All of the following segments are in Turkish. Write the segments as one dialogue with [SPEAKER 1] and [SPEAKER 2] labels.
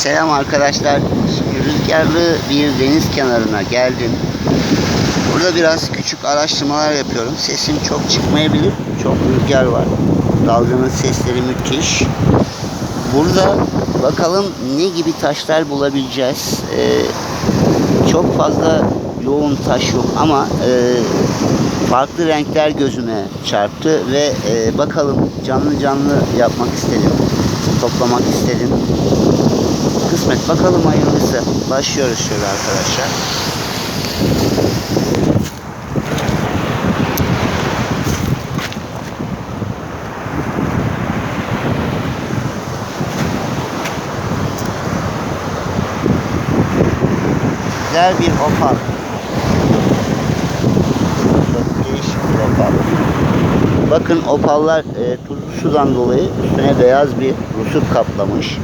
[SPEAKER 1] Selam arkadaşlar. Şimdi rüzgarlı bir deniz kenarına geldim. Burada biraz küçük araştırmalar yapıyorum. Sesim çok çıkmayabilir. Çok rüzgar var. Dalganın sesleri müthiş. Burada bakalım ne gibi taşlar bulabileceğiz. Ee, çok fazla yoğun taş yok ama e, farklı renkler gözüme çarptı ve e, bakalım canlı canlı yapmak istedim. Toplamak istedim. Kısmet bakalım hayırlısı. Başlıyoruz şöyle arkadaşlar. Güzel bir opal. Çok değişik opal. Bakın opallar e, tuzlu sudan dolayı üstüne beyaz bir rusuk kaplamış.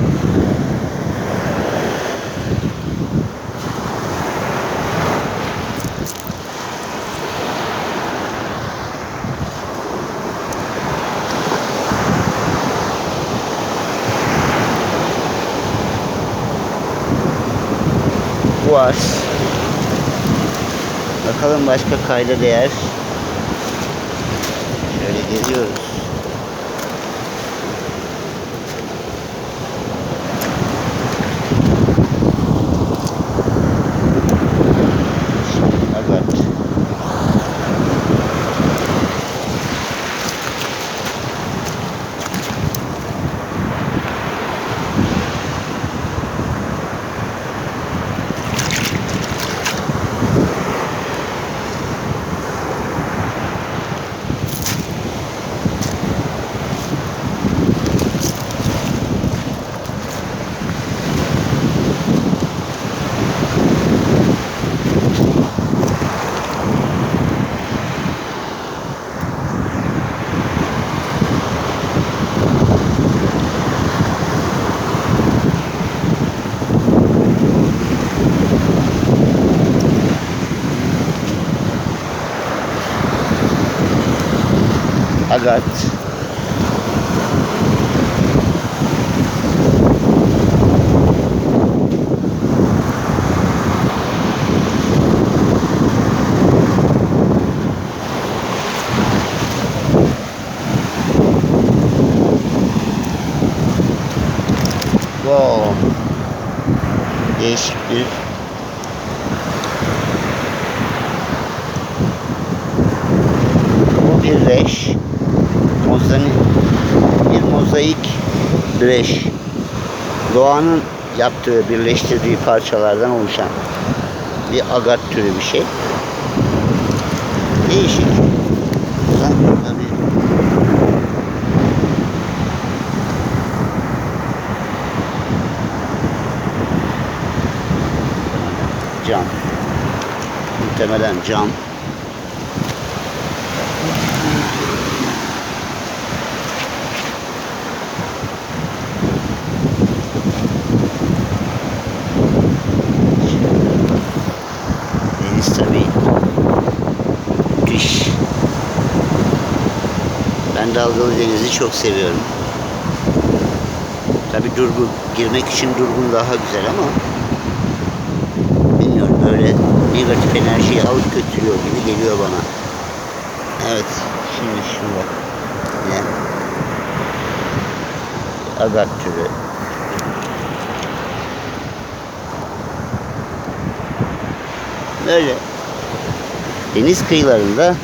[SPEAKER 1] Kuvars. Bakalım başka kayda değer. Şöyle geziyoruz. Agat. Agat. Wow. Değişik bir Bu bir reş. Mozaik, bir mozaik reş. Doğanın yaptığı, birleştirdiği parçalardan oluşan bir agat türü bir şey. Değişik. Cam. Muhtemelen cam. Deniz tabii müthiş. Ben dalgalı denizi çok seviyorum. Tabii durgun, girmek için durgun daha güzel ama bilmiyorum böyle negatif enerjiyi alıp götürüyor gibi geliyor bana. Evet, şimdi bak. Ne? Agat türü. Böyle deniz kıyılarında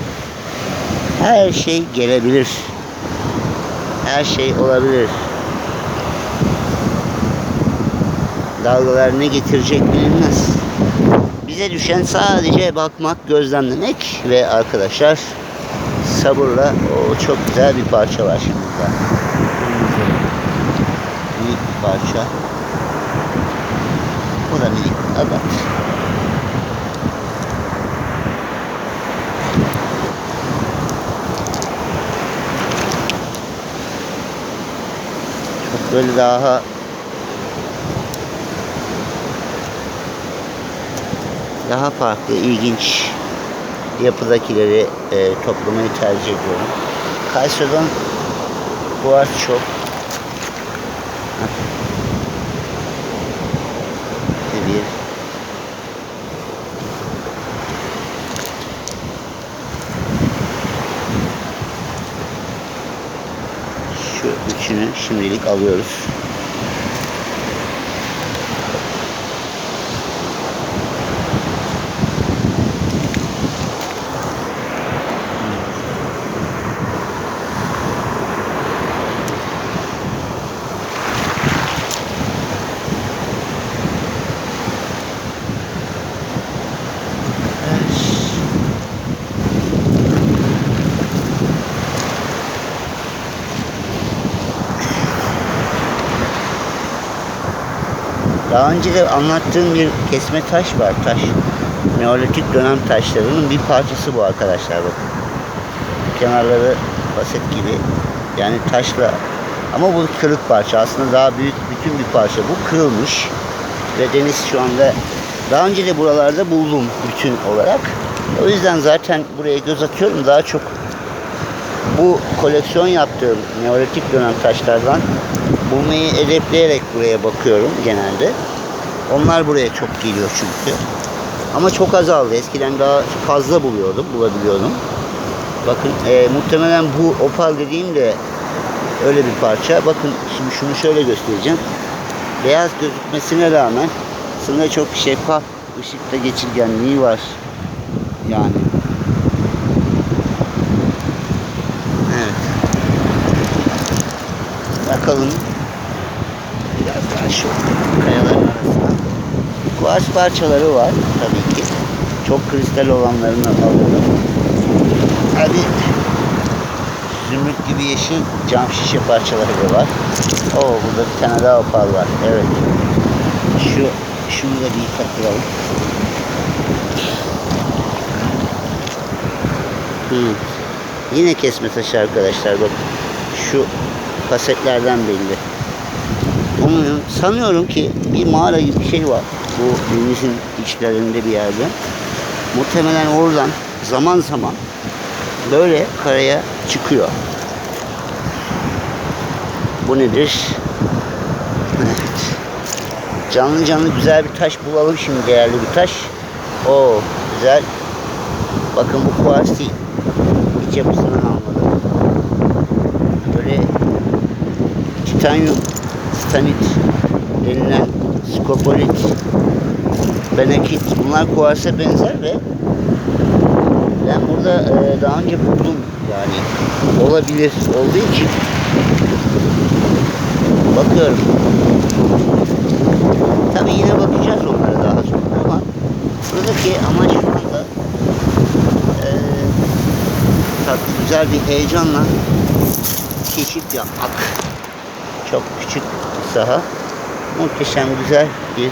[SPEAKER 1] her şey gelebilir. Her şey olabilir. Dalgalar ne getirecek bilinmez. Bize düşen sadece bakmak, gözlemlemek ve arkadaşlar sabırla o çok güzel bir parça var şimdi burada. Minik bir parça. Bu da minik agat. Böyle daha daha farklı, ilginç yapıdakileri e, toplamayı tercih ediyorum. Kayseri'den bu çok. içini şimdilik alıyoruz. Daha önce de anlattığım bir kesme taş var. Taş. Neolitik dönem taşlarının bir parçası bu arkadaşlar bakın. Kenarları basit gibi. Yani taşla ama bu kırık parça. Aslında daha büyük bütün bir parça. Bu kırılmış. Ve deniz şu anda daha önce de buralarda buldum bütün olarak. O yüzden zaten buraya göz atıyorum. Daha çok bu koleksiyon yaptığım Neolitik dönem taşlardan bulmayı edepleyerek buraya bakıyorum genelde. Onlar buraya çok geliyor çünkü. Ama çok azaldı. Eskiden daha fazla buluyordum, bulabiliyordum. Bakın e, muhtemelen bu opal dediğim de öyle bir parça. Bakın şimdi şunu şöyle göstereceğim. Beyaz gözükmesine rağmen aslında çok şeffaf ışıkta geçirgenliği var. Yani. Evet. Bakalım. Şu kayaların arasına. Kuars parçaları var tabii ki. Çok kristal olanlarını alıyorum. Hadi zümrüt gibi yeşil cam şişe parçaları da var. Oo burada bir tane daha opal var. Evet. Şu şunu da bir takılalım. Hmm. Yine kesme taşı arkadaşlar bak. Şu kasetlerden belli. Umuyorum, sanıyorum ki bir mağara gibi bir şey var. Bu denizin içlerinde bir yerde. Muhtemelen oradan zaman zaman böyle karaya çıkıyor. Bu nedir? Evet. Canlı canlı güzel bir taş bulalım şimdi değerli bir taş. O güzel. Bakın bu kuars değil. Hiç yapısından almadım. Böyle titanyum, stanit denilen skopolit, benekit bunlar kuarsa benzer ve ben burada e, daha önce buldum yani olabilir olduğu için bakıyorum. Tabii yine bakacağız onlara daha sonra ama buradaki amaç şu anda e, tatlı güzel bir heyecanla keşif yapmak. Çok küçük bir saha. Muhteşem güzel bir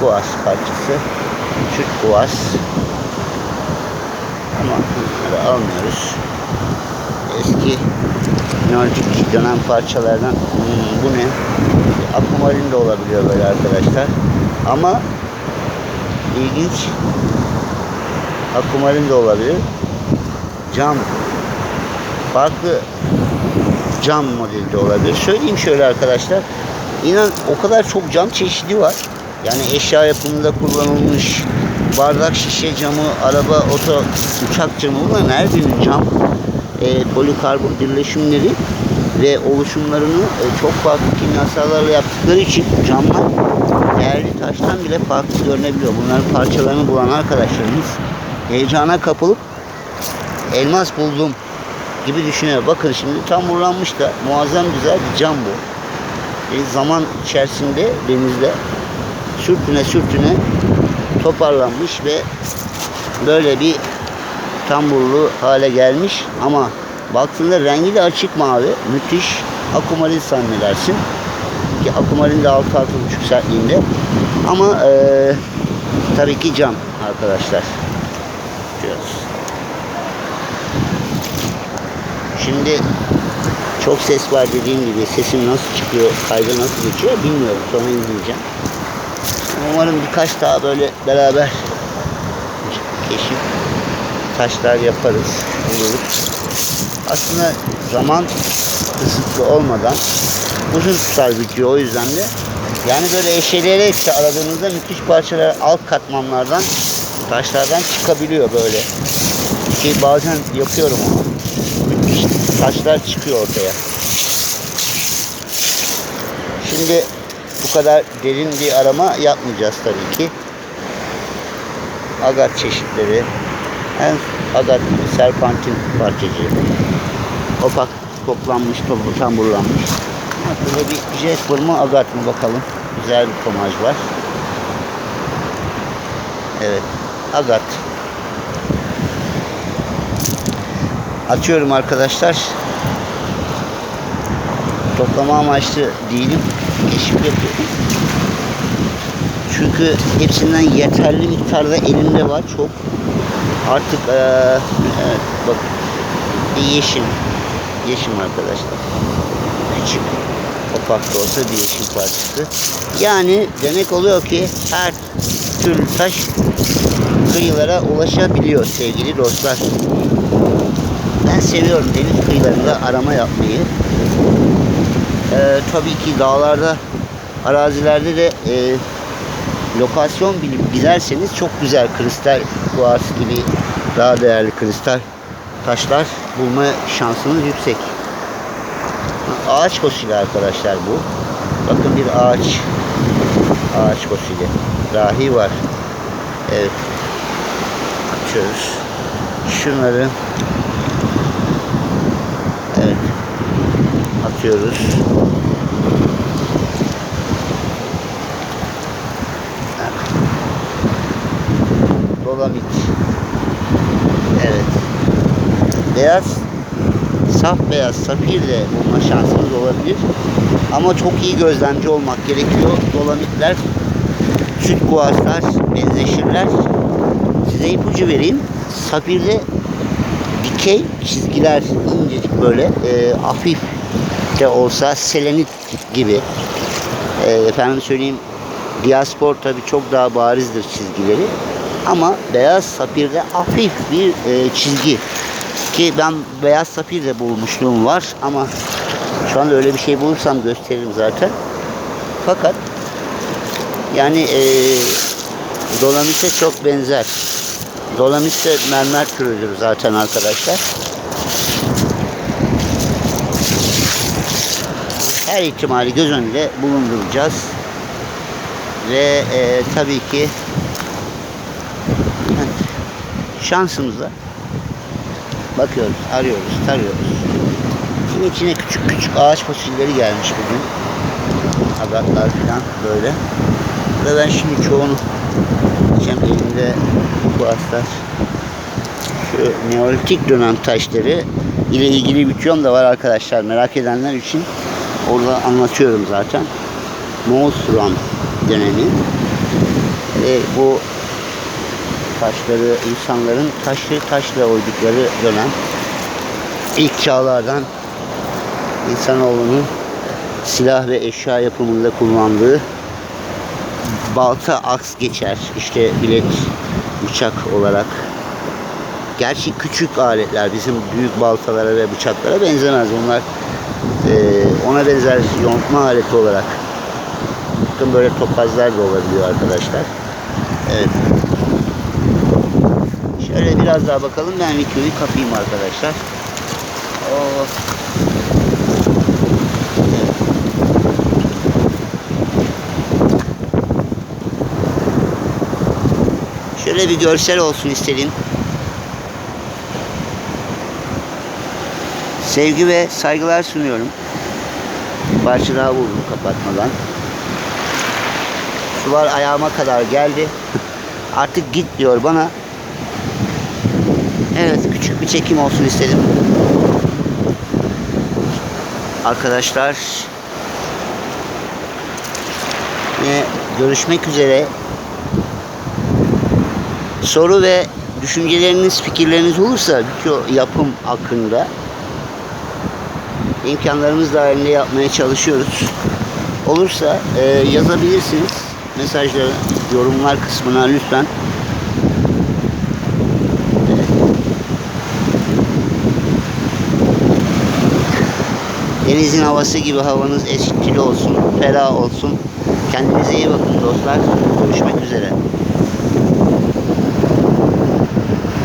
[SPEAKER 1] kuas parçası. Küçük kuas. Ama bunları almıyoruz. Eski Neolitik dönem parçalardan hmm, bu ne? Akumarin de olabiliyor böyle arkadaşlar. Ama ilginç akumarin de olabilir. Cam farklı cam modeli de olabilir. Söyleyeyim şöyle arkadaşlar. İnan o kadar çok cam çeşidi var. Yani eşya yapımında kullanılmış bardak şişe camı, araba, oto, uçak camı bunların her birinin cam e, polikarbon birleşimleri ve oluşumlarını e, çok farklı kimyasallarla yaptıkları için camlar değerli taştan bile farklı görünebiliyor. Bunların parçalarını bulan arkadaşlarımız heyecana kapılıp elmas buldum gibi düşünüyor. Bakın şimdi tam vurlanmış da muazzam güzel bir cam bu. E, zaman içerisinde denizde sürtüne sürtüne toparlanmış ve böyle bir tamburlu hale gelmiş ama baktığında rengi de açık mavi. Müthiş akumarin zannedersin. Ki akumarin de 6-6,5 sertliğinde. Ama e, tabii ki cam arkadaşlar. Şimdi çok ses var dediğim gibi sesim nasıl çıkıyor, kayda nasıl geçiyor bilmiyorum. Sonra izleyeceğim. Umarım birkaç daha böyle beraber keşif taşlar yaparız, buluruz. Aslında zaman kısıtlı olmadan uzun tutar video o yüzden de yani böyle eşeleyerek de aradığınızda müthiş parçalar alt katmanlardan taşlardan çıkabiliyor böyle. Ki bazen yapıyorum onu. Taşlar çıkıyor ortaya. Şimdi bu kadar derin bir arama yapmayacağız tabii ki. Agat çeşitleri. En agat gibi serpantin parçacığı. Opak toplanmış, toplu tamburlanmış. Burada bir jet mı agat mı bakalım. Güzel bir tomaj var. Evet. Agat. Açıyorum arkadaşlar. Toplama amaçlı değilim. Keşif yapıyorum. Çünkü hepsinden yeterli miktarda elimde var. Çok artık eee evet bak bir yeşil. Yeşil arkadaşlar. Küçük opak da olsa bir yeşil parçası. Yani demek oluyor ki her türlü taş kıyılara ulaşabiliyor sevgili dostlar. Ben seviyorum deniz kıyılarında arama yapmayı. Ee, tabii ki dağlarda, arazilerde de e, lokasyon bilip giderseniz çok güzel kristal kuars gibi daha değerli kristal taşlar bulma şansınız yüksek. Ağaç fosili arkadaşlar bu. Bakın bir ağaç. Ağaç fosili. Rahi var. Evet. Açıyoruz. Şunları Atıyoruz. Dolamit. Evet. Beyaz saf beyaz safir de bulma şansımız olabilir. Ama çok iyi gözlemci olmak gerekiyor. Dolamitler, süt kuarslar benzeşirler. Size ipucu vereyim. Safirde dikey çizgiler incecik böyle e, hafif de olsa selenit gibi. E, efendim söyleyeyim diaspor tabi çok daha barizdir çizgileri. Ama beyaz safirde hafif bir e, çizgi. Ki ben beyaz safir de bulmuşluğum var ama şu anda öyle bir şey bulursam gösteririm zaten. Fakat yani e, Dolomit'e çok benzer. Dolomit de mermer türüdür zaten arkadaşlar. Her ihtimali göz önünde bulunduracağız. Ve e, tabii ki şansımıza bakıyoruz, arıyoruz, tarıyoruz. Şimdi içine küçük küçük ağaç fosilleri gelmiş bugün. Agatlar falan böyle. Ve ben şimdi çoğunu Cem elimde bu aslar şu Neolitik dönem taşları ile ilgili videom da var arkadaşlar merak edenler için orada anlatıyorum zaten. Moğolsuran dönemi ve bu taşları insanların taşı taşla oydukları dönem ilk çağlardan insanoğlunun silah ve eşya yapımında kullandığı balta aks geçer. İşte bilet bıçak olarak. Gerçi küçük aletler bizim büyük baltalara ve bıçaklara benzemez. Onlar e, ona benzer yontma aleti olarak. Bakın böyle topazlar da olabiliyor arkadaşlar. Evet. Şöyle biraz daha bakalım. Ben videoyu kapayım arkadaşlar. Oh. Şöyle bir görsel olsun istedim. Sevgi ve saygılar sunuyorum. Daha buldum kapatmadan. Sular ayağıma kadar geldi. Artık git diyor bana. Evet küçük bir çekim olsun istedim. Arkadaşlar görüşmek üzere soru ve düşünceleriniz, fikirleriniz olursa video yapım hakkında imkanlarımız dahilinde yapmaya çalışıyoruz. Olursa e, yazabilirsiniz. Mesajları yorumlar kısmına lütfen. Denizin havası gibi havanız esintili olsun, ferah olsun. Kendinize iyi bakın dostlar.